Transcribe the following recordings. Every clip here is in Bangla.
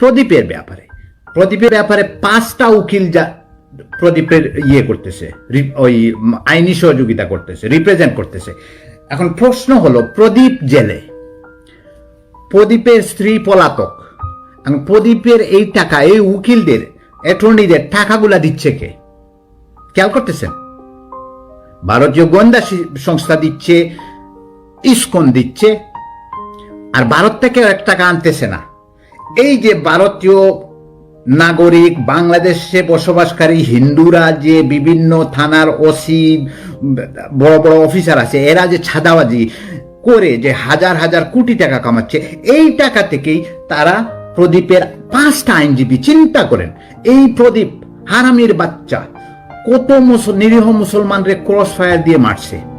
প্রদীপের ব্যাপারে। প্রদীপের ব্যাপারে পাঁচটা উকিল যা প্রদীপের ইয়ে করতেছে ওই আইনি সহযোগিতা করতেছে রিপ্রেজেন্ট করতেছে। এখন প্রশ্ন হলো, প্রদীপ জেলে, প্রদীপের স্ত্রী পলাতক এবং প্রদীপের এই টাকা, এই উকিলদের অ্যাটর্নিদের টাকাগুলা দিচ্ছে কে? খেয়াল করতেছেন? ভারতীয় গোয়েন্দা সংস্থা দিচ্ছে, ইস্কন দিচ্ছে, আর ভারত থেকে এক টাকা আনতেছে না। এই যে ভারতীয় নাগরিক, বাংলাদেশে বসবাসকারী হিন্দুরা যে বিভিন্ন থানার ওসি, বড় বড় অফিসার আছে, এরা যে ছাদাবাজি করে যে হাজার হাজার কোটি টাকা কামাচ্ছে, এই টাকা থেকেই তারা প্রদীপের পাঁচটা আইনজীবী চিন্তা করেন, এই প্রদীপ হারামির বাচ্চা কত মুসল নিরীহ মুসলমানরে ক্রস ফায়ার দিয়ে মারছে।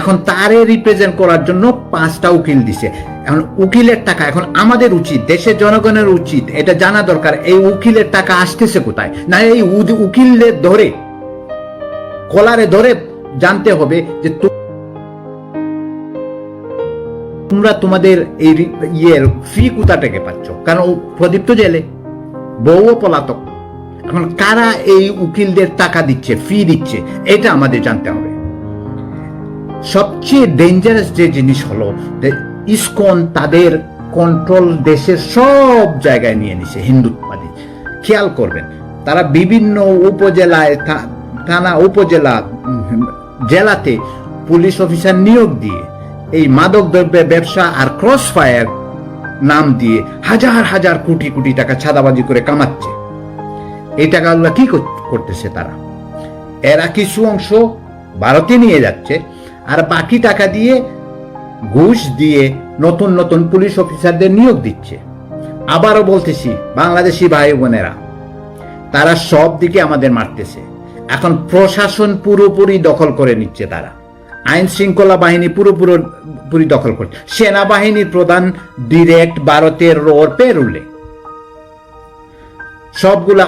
এখন তারে রিপ্রেজেন্ট করার জন্য পাঁচটা উকিল দিছে। এখন উকিলের টাকা এখন আমাদের উচিত, দেশের জনগণের উচিত, এটা জানা দরকার, এই উকিলের টাকা আসতেছে কোথায়? না, এই উকিলের ধরে, কলারে ধরে জানতে হবে যে তোমরা তোমাদের এই ইয়ের ফি কোথা থেকে পাচ্ছ? কারণ ও প্রদীপ তো জেলে, বউও পলাতক। এখন কারা এই উকিলদের টাকা দিচ্ছে ফি দিচ্ছে, এটা আমাদের জানতে হবে। সবচেয়ে ডেঞ্জারাস যে জিনিস হলো ইসকন তাদের কন্ট্রোল দেশের সব জায়গায় নিয়ে নিছে হিন্দুত্বাদী খেয়াল করবেন, তারা বিভিন্ন উপজেলায় থানা উপজেলা জেলাতে পুলিশ অফিসার নিয়োগ দিয়ে এই মাদক দ্রব্যের ব্যবসা আর ক্রস ফায়ার নাম দিয়ে হাজার হাজার কোটি কোটি টাকা ছাদাবাজি করে কামাচ্ছে। এই টাকাগুলো কি করতেছে তারা? এরা কিছু অংশ ভারতে নিয়ে যাচ্ছে আর বাকি টাকা দিয়ে ঘুষ দিয়ে নতুন নতুন পুলিশ অফিসারদের নিয়োগ দিচ্ছে। আবারও বলতেছি, বাংলাদেশি ভাই বোনেরা, তারা সব দিকে আমাদের মারতেছে। এখন প্রশাসন পুরোপুরি দখল করে নিচ্ছে তারা। আইন শৃঙ্খলা বাহিনী পুরোপুরি পুরি দখল করছে। সেনাবাহিনীর প্রধান ডিরেক্ট ভারতের রোর পেরুলে। সবগুলা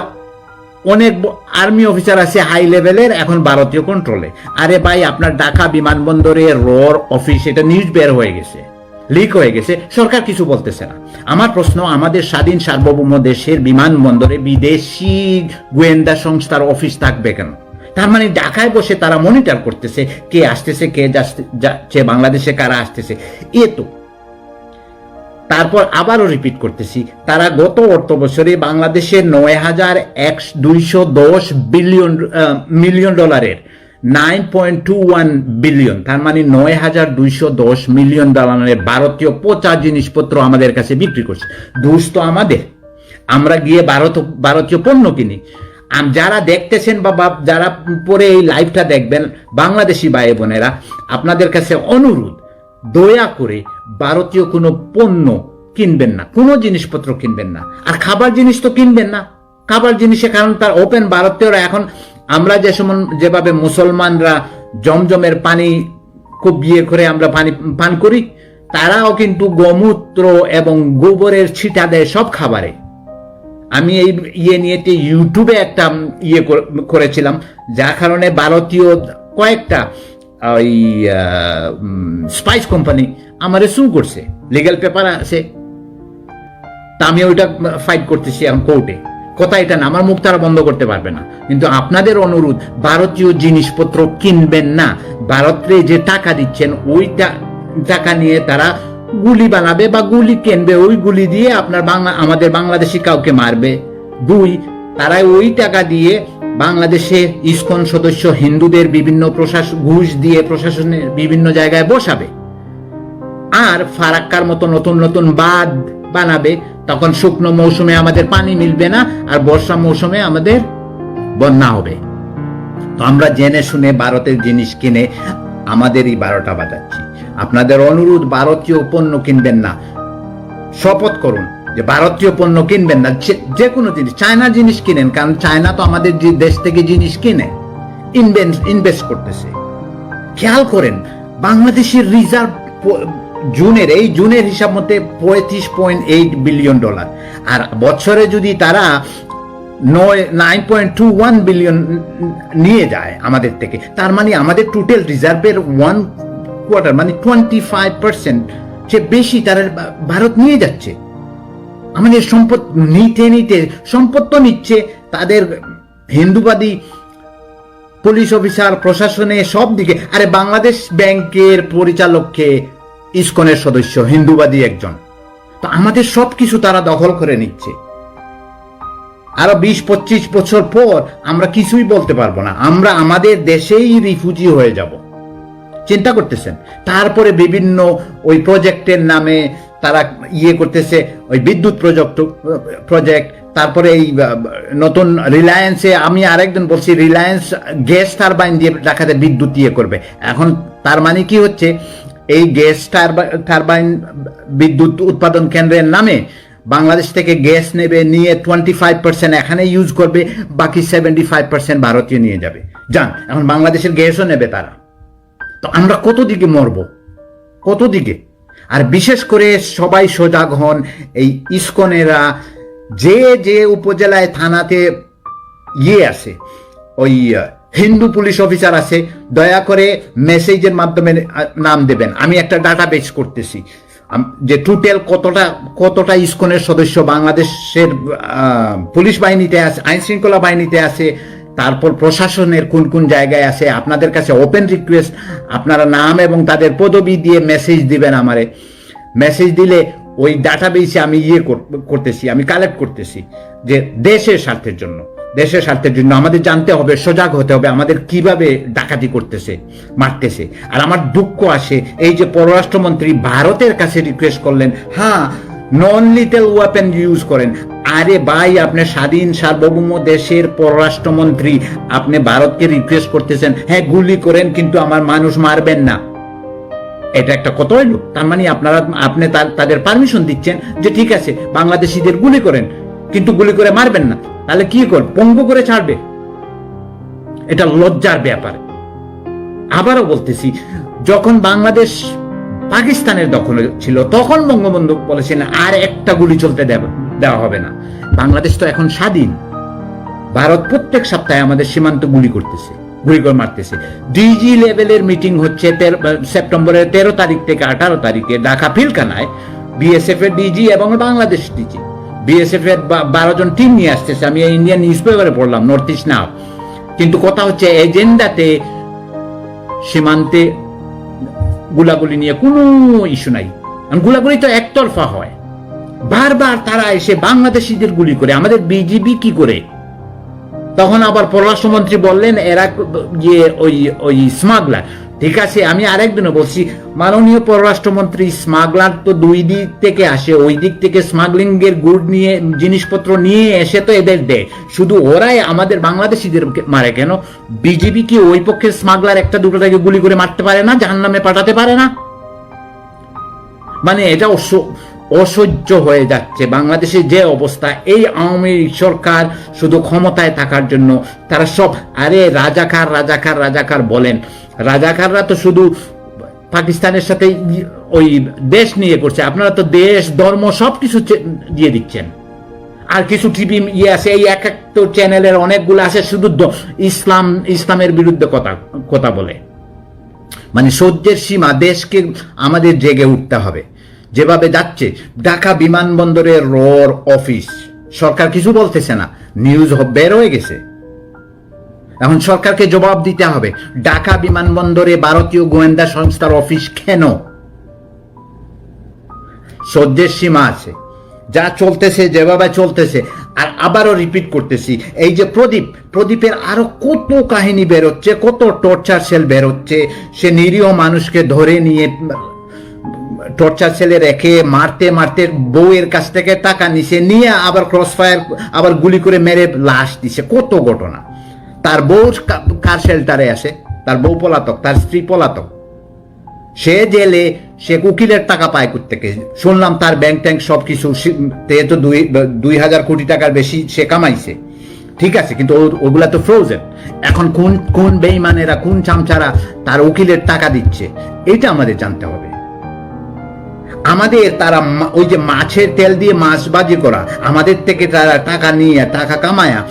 অনেক আর্মি অফিসার আছে হাই লেভেলের এখন ভারতীয় কন্ট্রোলে আরে ভাই, আপনার ঢাকা বিমানবন্দরে রোর অফিস এটা নিউজ বের হয়ে গেছে। লিক হয়ে গেছে। সরকার কিছু বলতেছে না। আমার প্রশ্ন, আমাদের স্বাধীন সার্বভৌম দেশের বিমানবন্দরে বিদেশি গোয়েন্দা সংস্থার অফিস থাকবে কেন? তার মানে ঢাকায় বসে তারা মনিটর করতেছে, কে আসতেছে, কে যাচ্ছে- বাংলাদেশে কারা আসতেছে। এ তো তারপর আবারও রিপিট করতেছি। তারা গত অর্থ বছরে বাংলাদেশের নয় হাজার এক দুইশো দশ বিলিয়ন মিলিয়ন ডলারের nine point two one billion তার মানে নয় হাজার দুইশো দশ মিলিয়ন ডলারের ভারতীয় পচা জিনিসপত্র আমাদের কাছে বিক্রি করছে। দোষ তো আমাদের। আমরা গিয়ে ভারত, ভারতীয় পণ্য কিনি। যারা দেখতেছেন বা যারা পরে এই লাইভটা দেখবেন, বাংলাদেশি ভাই বোনেরা আপনাদের কাছে অনুরোধ, দয়া করে ভারতীয় কোনো পণ্য কিনবেন না, কোনো জিনিসপত্র কিনবেন না। আর খাবার জিনিস তো কিনবেন না। খাবার জিনিসে কারণ তার ওপেন ভারতীয়রা এখন আমরা যে যেভাবে মুসলমানরা জমজমের পানি খুব বিয়ে করে আমরা পানি, পান করি, তারাও কিন্তু গোমূত্র এবং গোবরের ছিটা দেয় সব খাবারে। আমি এই ইয়ে নিয়ে ইউটিউবে একটা ইয়ে কর- করেছিলাম, যার কারণে ভারতীয় কয়েকটা ওই স্পাইস কোম্পানি আমারে সু করছে। লিগ্যাল পেপার আছে। তা আমি ওইটা ফাইট করতেছি এখন কোর্টে কথা এটা না, আমার মুখ তারা বন্ধ করতে পারবে না। কিন্তু আপনাদের অনুরোধ, ভারতীয় জিনিসপত্র কিনবেন না। ভারতে যে টাকা দিচ্ছেন, ওই টাকা নিয়ে তারা গুলি বানাবে বা গুলি কিনবে, ওই গুলি দিয়ে আপনার বাংলা, আমাদের বাংলাদেশি কাউকে মারবে। দুই তারা ওই টাকা দিয়ে বাংলাদেশে ইসকন সদস্য হিন্দুদের বিভিন্ন প্রশাসন ঘুষ দিয়ে প্রশাসনের বিভিন্ন জায়গায় বসাবে। আর ফারাক্কার মতো নতুন নতুন বাঁধ বানাবে, তখন শুকনো মৌসুমে আমাদের পানি মিলবে না, আর বর্ষা মৌসুমে আমাদের বন্যা হবে। তো আমরা জেনে শুনে ভারতের জিনিস কিনে আমাদেরই বারোটা বাজাচ্ছি। আপনাদের অনুরোধ ভারতীয় পণ্য কিনবেন না। শপথ করুন। যে ভারতীয় পণ্য কিনবেন না, যে- কোনো জিনিস, চায়না জিনিস কিনেন, কারণ চায়না তো আমাদের দেশ থেকে জিনিস কিনে ইনভেস্ট করতেছে। খেয়াল করেন, বাংলাদেশের রিজার্ভ জুনের এই জুনের হিসাব মতে পঁয়ত্রিশ পয়েন্ট এইট বিলিয়ন ডলার। আর বছরে যদি তারা নয় nine point two one billion নিয়ে যায় আমাদের থেকে, তার মানে আমাদের টোটাল রিজার্ভের ওয়ান কোয়ার্টার মানে টোয়েন্টি ফাইভ পার্সেন্ট সে বেশি তারা ভারত নিয়ে যাচ্ছে। আমাদের সম্পদ নিতে নিতে সম্পদ তো নিচ্ছে, তাদের হিন্দুবাদী পুলিশ অফিসার প্রশাসনে সব দিকে। আরে বাংলাদেশ ব্যাংকের পরিচালককে ইসকনের সদস্য, হিন্দুবাদী একজন। তো আমাদের সব কিছু তারা দখল করে নিচ্ছে। আরও বিশ, পঁচিশ বছর পর আমরা কিছুই বলতে পারব না। আমরা আমাদের দেশেই রিফিউজি হয়ে যাব। চিন্তা করতেছেন? তারপরে বিভিন্ন ওই প্রজেক্টের নামে তারা ইয়ে করতেছে, ওই বিদ্যুৎ প্রজেক্ট প্রজেক্ট তারপরে এই নতুন রিলায়েন্সে আমি আরেকজন বলছি, রিলায়েন্স গ্যাস টারবাইন দিয়ে ঢাকাতে বিদ্যুৎ ইয়ে করবে। এখন তার মানে কি হচ্ছে, এই গ্যাস টারবাইন বিদ্যুৎ উৎপাদন কেন্দ্রের নামে বাংলাদেশ থেকে গ্যাস নেবে, নিয়ে টোয়েন্টি ফাইভ পার্সেন্ট এখানে ইউজ করবে, বাকি সেভেন্টি ফাইভ পার্সেন্ট ভারতীয় নিয়ে যাবে। যান, এখন বাংলাদেশের গ্যাসও নেবে তারা। তো আমরা কত দিকে মরব? কত দিকে আর বিশেষ করে সবাই সজাগ হন এই ইস্কনেরা যে যে উপজেলায়, থানাতে ইয়ে আছে, ওই হিন্দু পুলিশ অফিসার আছে, দয়া করে মেসেজের মাধ্যমে নাম দেবেন। আমি একটা ডাটা বেস করতেছি যে টোটাল কতটা কতটা ইস্কনের সদস্য বাংলাদেশের পুলিশ বাহিনীতে আছে আইন শৃঙ্খলা বাহিনীতে আছে তারপর প্রশাসনের কোন কোন জায়গায় আছে? আপনাদের কাছে ওপেন রিকোয়েস্ট আপনারা নাম এবং তাদের পদবি দিয়ে মেসেজ দিবেন আমারে। মেসেজ দিলে ওই ডাটাবেসে আমি ইয়ে করতেছি, আমি কালেক্ট করতেছি যে দেশের স্বার্থের জন্য। দেশের স্বার্থের জন্য আমাদের জানতে হবে, সজাগ হতে হবে, আমাদের কীভাবে ডাকাতি করতেছে, মারতেছে। আর আমার দুঃখ আসে, এই যে পররাষ্ট্রমন্ত্রী ভারতের কাছে রিকোয়েস্ট করলেন হ্যাঁ নন লিটেল ওয়েপেন ইউজ করেন। আরে ভাই, আপনি স্বাধীন সার্বভৌম দেশের পররাষ্ট্রমন্ত্রী। আপনি ভারতকে রিকোয়েস্ট করতেছেন। হ্যাঁ গুলি করেন, কিন্তু আমার মানুষ মারবেন না। এটা একটা কত হইল তার মানে আপনারা, আপনি তাদের পারমিশন দিচ্ছেন যে ঠিক আছে, বাংলাদেশিদের গুলি করেন, কিন্তু গুলি করে মারবেন না। তাহলে কি কর পঙ্গু করে ছাড়বে? এটা লজ্জার ব্যাপার। আবারও বলতেছি, যখন বাংলাদেশ পাকিস্তানের দখলে ছিল, তখন বঙ্গবন্ধু বলেছেন আর একটা গুলি চলতে দেব- দেওয়া হবে না। বাংলাদেশ তো এখন স্বাধীন। ভারত প্রত্যেক সপ্তাহে আমাদের সীমান্ত গুলি করতেছে গুলি করে মারতেছে ডিজি লেভেলের মিটিং হচ্ছে সেপ্টেম্বরের তেরো তারিখ থেকে আঠারো তারিখে ঢাকা ফিলকানায় বিএসএফ এর ডিজি এবং বাংলাদেশ ডিজি বিএসএফ এর বারো জন টিম নিয়ে আসতেছে। আমি ইন্ডিয়ান নিউজ পেপারে পড়লাম নর্থ ইস্ট নাও কিন্তু কথা হচ্ছে এজেন্ডাতে সীমান্তে গুলাগুলি নিয়ে কোনো ইস্যু নাই। কারণ গুলাগুলি তো একতরফা হয়। বারবার তারা এসে বাংলাদেশিদের গুলি করে, আমাদের বিজিবি কি করে? তখন আবার পররাষ্ট্রমন্ত্রী বললেন, এরা ইয়ে ওই ওই স্মাগলার ঠিক আছে, আমি আরেকদিনও বলছি, মাননীয় পররাষ্ট্রমন্ত্রী স্মাগলার তো দুই দিক থেকে আসে, ওই দিক থেকে স্মাগলিং এর গুড নিয়ে, জিনিসপত্র নিয়ে এসে তো এদের দেয়। শুধু ওরাই আমাদের বাংলাদেশিদের মারে কেন? বিজেপি কি ওই পক্ষের স্মাগলার একটা দুটো থেকে গুলি করে মারতে পারে না জাহান নামে পাঠাতে পারে না? মানে এটা অসহ্য হয়ে যাচ্ছে। বাংলাদেশের যে অবস্থা, এই আওয়ামী লীগ সরকার শুধু ক্ষমতায় থাকার জন্য, তারা সব, আরে রাজাকার রাজাকার রাজাকার বলেন। রাজাকাররা তো শুধু পাকিস্তানের সাথে ওই দেশ নিয়ে করছে। আপনারা তো দেশ, ধর্ম সব কিছু দিয়ে দিচ্ছেন। আর কিছু টিভি ইয়ে আছে, এই এক এক তো চ্যানেলের অনেকগুলো আছে, শুধু ইসলাম, ইসলামের বিরুদ্ধে কথা কথা বলে। মানে সহ্যের সীমা দেশকে আমাদের জেগে উঠতে হবে। যেভাবে যাচ্ছে, ঢাকা বিমানবন্দরের রোর অফিস। সরকার কিছু বলতেছে না। নিউজ বের হয়ে গেছে। এখন সরকারকে জবাব দিতে হবে, ঢাকা বিমানবন্দরে ভারতীয় গোয়েন্দা সংস্থার অফিস কেন? সহ্যের সীমা আছে। যা চলতেছে, যেভাবে চলতেছে, আর আবারও রিপিট করতেছি, এই যে প্রদীপ, প্রদীপের আরও কত কাহিনী বেরোচ্ছে, কত টর্চার সেল বেরোচ্ছে, সে নিরীহ মানুষকে ধরে নিয়ে টর্চার সেলে রেখে মারতে মারতে বউয়ের কাছ থেকে টাকা নিছে, নিয়ে আবার ক্রস ফায়ার আবার গুলি করে মেরে লাশ দিছে। কত ঘটনা। তার বউ কার শেল্টারে আসে? তার বউ পলাতক, তার স্ত্রী পলাতক। সে জেলে, সে উকিলের টাকা পায় থেকে শুনলাম তার ব্যাংক ট্যাঙ্ক সব কিছু তো দুই দুই হাজার কোটি টাকার বেশি সে কামাইছে। ঠিক আছে, কিন্তু ওগুলা তো ফ্রোজেন এখন কোন কোন বেইমানেরা, কোন চামচারা তার উকিলের টাকা দিচ্ছে? এটা আমাদের জানতে হবে। আমাদের তারা ওই যে মাছের তেল দিয়ে মাছ বাজি করা, আমাদের থেকে তারা টাকা নিয়ে, টাকা কামায়া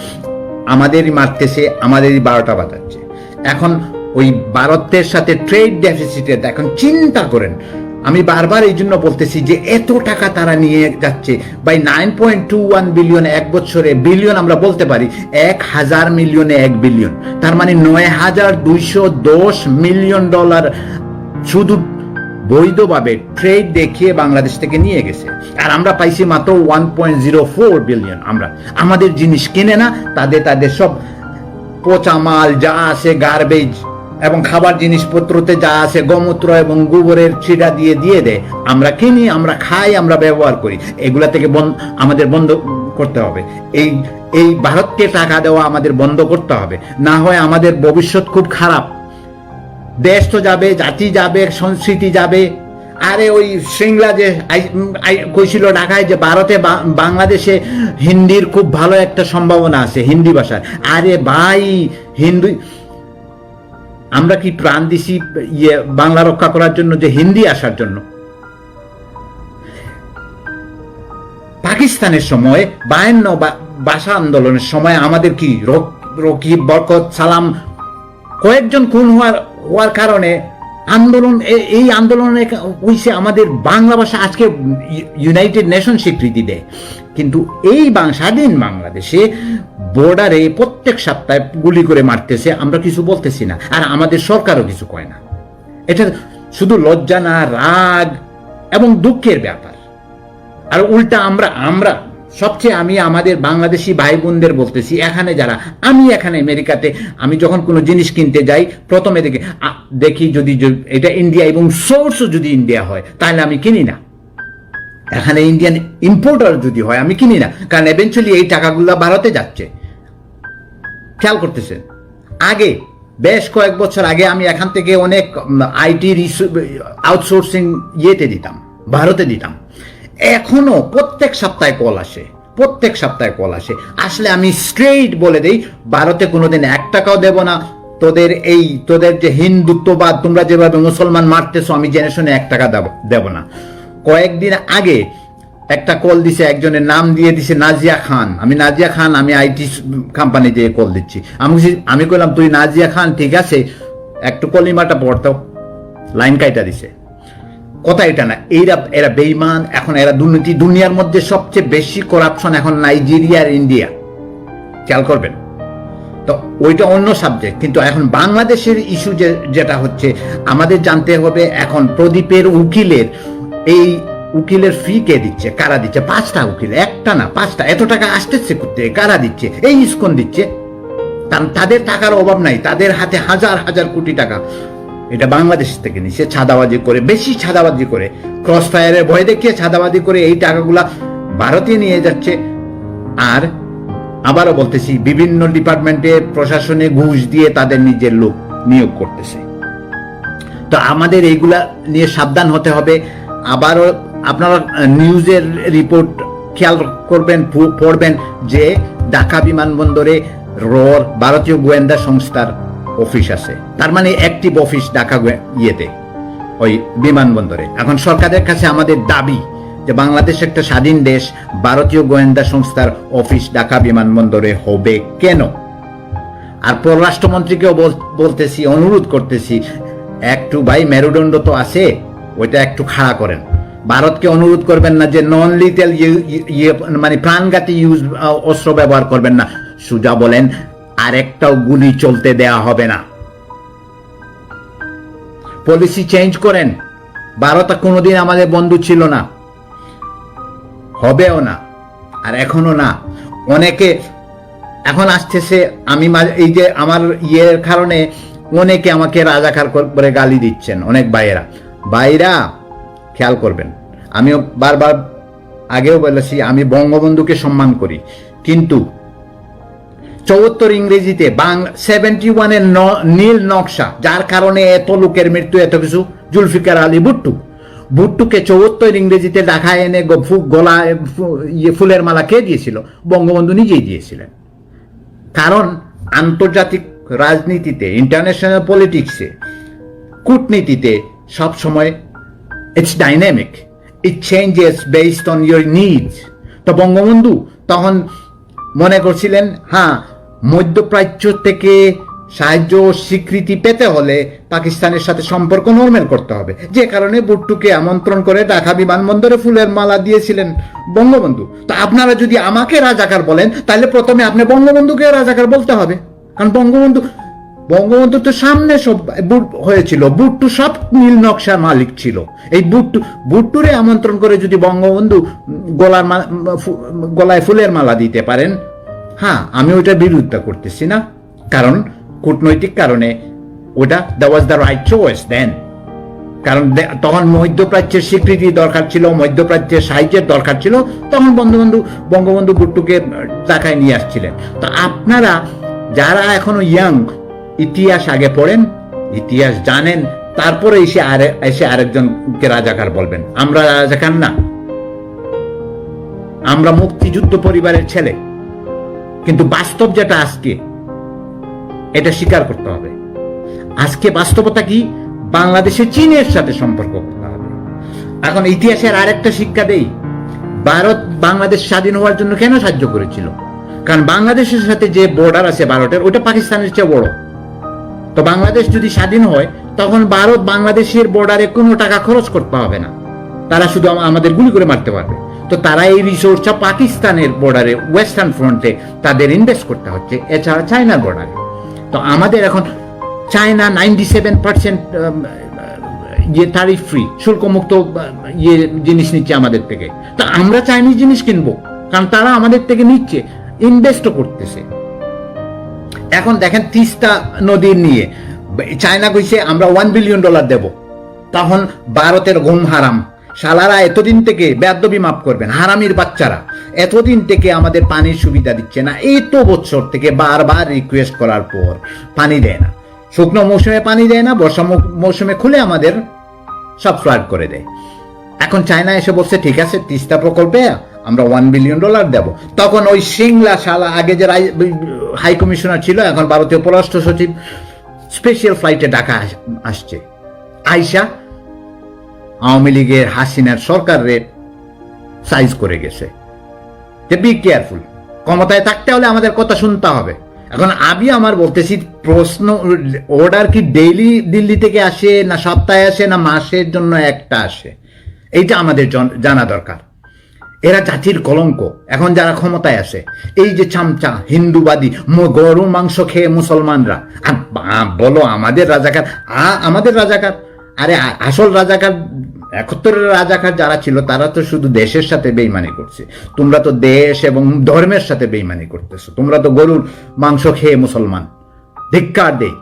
আমাদেরই মারতেছে, আমাদেরই বারোটা বাজাচ্ছে। এখন ওই ভারতের সাথে ট্রেড ডেফিসিটে এখন চিন্তা করেন। আমি বারবার এই জন্য বলতেছি যে এত টাকা তারা নিয়ে যাচ্ছে। By nine point two one billion এক বছরে বিলিয়ন আমরা বলতে পারি, এক হাজার মিলিয়নে এক বিলিয়ন তার মানে নয় হাজার দুইশো দশ মিলিয়ন ডলার শুধু বৈধভাবে ট্রেড দেখিয়ে বাংলাদেশ থেকে নিয়ে গেছে। আর আমরা পাইছি মাত্র one point zero four billion আমরা, আমাদের জিনিস কিনে না, তাদের তাদের সব পচা মাল যা আছে গার্বেজ এবং খাবার জিনিসপত্রতে যা আছে, গোমূত্র এবং গোবরের ছিটা দিয়ে দিয়ে দেয়। আমরা কিনি, আমরা খাই, আমরা ব্যবহার করি। এগুলা থেকে আমাদের বন্ধ করতে হবে। এই এই ভারতকে টাকা দেওয়া আমাদের বন্ধ করতে হবে। না হয় আমাদের ভবিষ্যৎ খুব খারাপ। দেশ তো যাবে, জাতি যাবে, সংস্কৃতি যাবে। আরে ওই সিংলা যে কইছিল ঢাকায় যে ভারতে বাংলাদেশে হিন্দির খুব ভালো একটা সম্ভাবনা আছে, হিন্দি ভাষার। আরে ভাই, হিন্দি, আমরা কি প্রাণ দিছি ইয়ে বাংলা রক্ষা করার জন্য যে হিন্দি আসার জন্য? পাকিস্তানের সময় বায়ান্ন ভাষা আন্দোলনের সময় আমাদের কি রক- বরকত, সালাম, কয়েকজন খুন হওয়ার হওয়ার কারণে আন্দোলন এই আন্দোলনে হইছে আমাদের বাংলা ভাষা আজকে ইউনাইটেড নেশন স্বীকৃতি দেয়। কিন্তু এই স্বাধীন বাংলাদেশে বর্ডারে প্রত্যেক সপ্তাহে গুলি করে মারতেছে, আমরা কিছু বলতেছি না। আর আমাদের সরকারও কিছু কয় না। এটা শুধু লজ্জা না, রাগ এবং দুঃখের ব্যাপার। আর উল্টা আমরা আমরা সবচেয়ে আমি আমাদের বাংলাদেশি ভাই বোনদের বলতেছি, এখানে যারা, আমি এখানে আমেরিকাতে, আমি যখন কোনো জিনিস কিনতে যাই, প্রথমে দেখি দেখি যদি এটা ইন্ডিয়া এবং সোর্সও যদি ইন্ডিয়া হয়, তাহলে আমি কিনি না। এখানে ইন্ডিয়ান ইম্পোর্টার যদি হয়, আমি কিনি না, কারণ এভেনচুয়ালি এই টাকাগুলো ভারতে যাচ্ছে। খেয়াল করতেছেন? আগে, বেশ কয়েক বছর আগে আমি এখান থেকে অনেক আইটি আউটসোর্সিং ইয়েতে দিতাম, ভারতে দিতাম। এখনও প্রত্যেক সপ্তাহে কল আসে, প্রত্যেক সপ্তাহে কল আসে। আসলে আমি স্ট্রেইট বলে দেই, ভারতে কোনোদিন এক টাকাও দেব না। তোদের এই, তোদের যে হিন্দুত্ববাদ, তোমরা যেভাবে মুসলমান মারতেছো, আমি জেনে শুনে এক টাকা দেব- না। কয়েকদিন আগে একটা কল দিছে, একজনের নাম দিয়ে দিছে, নাজিয়া খান। আমি নাজিয়া খান, আমি আইটি কোম্পানি দিয়ে কল দিচ্ছি। আমি আমি কইলাম, তুই নাজিয়া খান, ঠিক আছে, একটু কলিমাটা পড়তো লাইন কাইটা দিছে। কথা এটা না, এরা এরা বেইমান এখন এরা দুর্নীতি, দুনিয়ার মধ্যে সবচেয়ে বেশি করাপশন এখন নাইজেরিয়া আর ইন্ডিয়া। খেয়াল করবেন। তো ওইটা অন্য সাবজেক্ট কিন্তু এখন বাংলাদেশের ইস্যু যে, যেটা হচ্ছে, আমাদের জানতে হবে এখন প্রদীপের উকিলের, এই উকিলের ফি কে দিচ্ছে, কারা দিচ্ছে? পাঁচটা উকিল, একটা না, পাঁচটা। এত টাকা আসতেছে করতে কারা দিচ্ছে? এই ইস্কন দিচ্ছে। তা- তাদের টাকার অভাব নাই, তাদের হাতে হাজার হাজার কোটি টাকা। এটা বাংলাদেশ থেকে নিচ্ছে ছাদাবাজি করে, বেশি ছাদাবাজি করে। ক্রস ফায়ারের ভয় দেখিয়ে ছাদাবাজি করে এই টাকাগুলা ভারতে নিয়ে যাচ্ছে। আর আবারও বলতেছি, বিভিন্ন ডিপার্টমেন্টে প্রশাসনে ঘুষ দিয়ে তাদের নিজের লোক নিয়োগ করতেছে। তো আমাদের এইগুলা নিয়ে সাবধান হতে হবে। আবারও আপনারা নিউজের রিপোর্ট খেয়াল করবেন পড়বেন যে ঢাকা বিমানবন্দরে রর ভারতীয় গোয়েন্দা সংস্থার অফিস আছে। তার মানে অ্যাক্টিভ অফিস ঢাকা ইয়েতে, ওই বিমানবন্দরে। এখন সরকারের কাছে আমাদের দাবি যে বাংলাদেশ একটা স্বাধীন দেশ, ভারতীয় গোয়েন্দা সংস্থার অফিস ঢাকা বিমানবন্দরে হবে কেন? আর পররাষ্ট্রমন্ত্রীকেও বলতেছি, অনুরোধ করতেছি একটু ভাই মেরুদণ্ড তো আছে, ওইটা একটু খাড়া করেন। ভারতকে অনুরোধ করবেন না যে নন লিটেল ইয়ে মানে প্রাণঘাতী ইউজ অস্ত্র ব্যবহার করবেন না। সুজা বলেন আরেকটাও গুলি চলতে দেয়া হবে না। পলিসি চেঞ্জ করেন। ভারত কোনোদিন আমাদের বন্ধু ছিল না। হবেও না। আর এখনও না। অনেকে এখন আসতেছে, আমি এই যে আমার ইয়ের কারণে অনেকে আমাকে রাজাকার করে গালি দিচ্ছেন, অনেক ভাইয়েরা। ভাইরা, খেয়াল করবেন। আমিও বারবার আগেও বলেছি, আমি বঙ্গবন্ধুকে সম্মান করি। কিন্তু চৌহত্তর ইংরেজিতে বাং সেভেন্টি ওয়ানের নীল নকশা, যার কারণে এত লোকের মৃত্যু, এত কিছু, জুলফিকার আলী ভুট্টু। ভুট্টুকে চৌহত্তর ইংরেজিতে ঢাকায় এনে গ- ফু- গলায় ইয়ে ফুলের মালা কে দিয়েছিল? বঙ্গবন্ধু নিজেই দিয়েছিলেন। কারণ আন্তর্জাতিক রাজনীতিতে ইন্টারন্যাশনাল পলিটিক্সে কূটনীতিতে সবসময় it's dynamic it changes based on your needs তো বঙ্গবন্ধু তখন মনে করছিলেন হ্যাঁ মধ্যপ্রাচ্য থেকে সাহায্য স্বীকৃতি পেতে হলে পাকিস্তানের সাথে সম্পর্ক নর্মাল করতে হবে। যে কারণে বুট্টুকে আমন্ত্রণ করে ঢাকা বিমানবন্দরে ফুলের মালা দিয়েছিলেন বঙ্গবন্ধু। তো আপনারা যদি আমাকে রাজাকার বলেন, তাহলে প্রথমে আপনি বঙ্গবন্ধুকে রাজাকার বলতে হবে। কারণ বঙ্গবন্ধু বঙ্গবন্ধু তো সামনে সব বুট হয়েছিল বুট্টু সব নীল নকশার মালিক ছিল। এই বুট্টু বুট্টুরে আমন্ত্রণ করে যদি বঙ্গবন্ধু গলার গলায় ফুলের মালা দিতে পারেন হ্যাঁ আমি ওইটা বিরোধিতা করতেছি না। কারণ কূটনৈতিক কারণে ওটা the was the right choice then কারণ তখন মধ্যপ্রাচ্যের স্বীকৃতি দরকার ছিল, মধ্যপ্রাচ্যের সাহায্যের দরকার ছিল, তখন বঙ্গবন্ধু বঙ্গবন্ধু গুট্টুকে ঢাকায় নিয়ে আসছিলেন। তো আপনারা যারা এখনও ইয়াং ইতিহাস আগে পড়েন, ইতিহাস জানেন, তারপরে এসে আরে, এসে আরেকজনকে রাজাকার বলবেন। আমরা রাজাকার না। আমরা মুক্তিযুদ্ধ পরিবারের ছেলে। কিন্তু বাস্তব যেটা আজকে, এটা স্বীকার করতে হবে। আজকে বাস্তবতা কি? বাংলাদেশে চীনের সাথে সম্পর্ক করতে হবে। এখন ইতিহাসের আরেকটা শিক্ষা দেই। ভারত বাংলাদেশ স্বাধীন হওয়ার জন্য কেন সাহায্য করেছিল? কারণ বাংলাদেশের সাথে যে বর্ডার আছে ভারতের ওটা পাকিস্তানের চেয়ে বড়। তো বাংলাদেশ যদি স্বাধীন হয়, তখন ভারত বাংলাদেশের বর্ডারে কোনো টাকা খরচ করতে হবে না। তারা শুধু আমাদের গুলি করে মারতে পারবে। তো তারা এই রিসোর্সটা পাকিস্তানের বর্ডারে ওয়েস্টার্ন ফ্রন্টে তাদের ইনভেস্ট করতে হচ্ছে, এছাড়া চায়নার বর্ডারে তো আমাদের এখন চায়না নাইনটি সেভেন পার্সেন্ট ইয়ে তারিফ ফ্রি শুল্কমুক্ত ইয়ে জিনিস নিচ্ছে আমাদের থেকে। তো আমরা চাইনিজ জিনিস কিনবো, কারণ তারা আমাদের থেকে নিচ্ছে ইনভেস্টও করতেছে। এখন দেখেন তিস্তা নদীর নিয়ে চায়না কইছে, আমরা ওয়ান বিলিয়ন ডলার দেব। তখন ভারতের ঘুম হারাম। শালারা এতদিন থেকে বেদবি মাফ করবেন, হারামির বাচ্চারা। এতদিন থেকে আমাদের পানির সুবিধা দিচ্ছে না। এই তো বছর থেকে বারবার রিকোয়েস্ট করার পর পানি দেয় না। শুকনো মৌসুমে পানি দেয় না, বর্ষা মৌসুমে খুলে আমাদের সব ফ্লাড করে দেয়। এখন চায়না এসে বলছে, ঠিক আছে, তিস্তা প্রকল্পে আমরা ওয়ান বিলিয়ন ডলার দেব। তখন ওই সিংলা শালা, আগে যে হাই কমিশনার ছিল, এখন ভারতীয় পররাষ্ট্র সচিব স্পেশাল ফ্লাইটে আস- আসছে। আইসা আওয়ামী লীগের হাসিনার সরকারের সাইজ করে গেছে। যে বি কেয়ারফুল ক্ষমতায় থাকতে হলে আমাদের কথা শুনতে হবে। এখন আমি আমার বলতেছি, প্রশ্ন অর্ডার কি ডেইলি দিল্লি থেকে আসে, না সপ্তাহে আসে, না মাসের জন্য একটা আসে? এইটা আমাদের জানা দরকার। এরা জাতির কলঙ্ক। এখন যারা ক্ষমতায় আছে, এই যে চামচা, হিন্দুবাদী গরু মাংস খেয়ে মুসলমানরা বলো আমাদের রাজাকার আ আমাদের রাজাকার। আরে আসল রাজাকার একাত্তরের রাজাকার যারা ছিল, তারা তো শুধু দেশের সাথে বেইমানি করছে। তোমরা তো দেশ এবং ধর্মের সাথে বেইমানি করতেছো। তোমরা তো গরুর মাংস খেয়ে মুসলমান। ধিক্কার দেই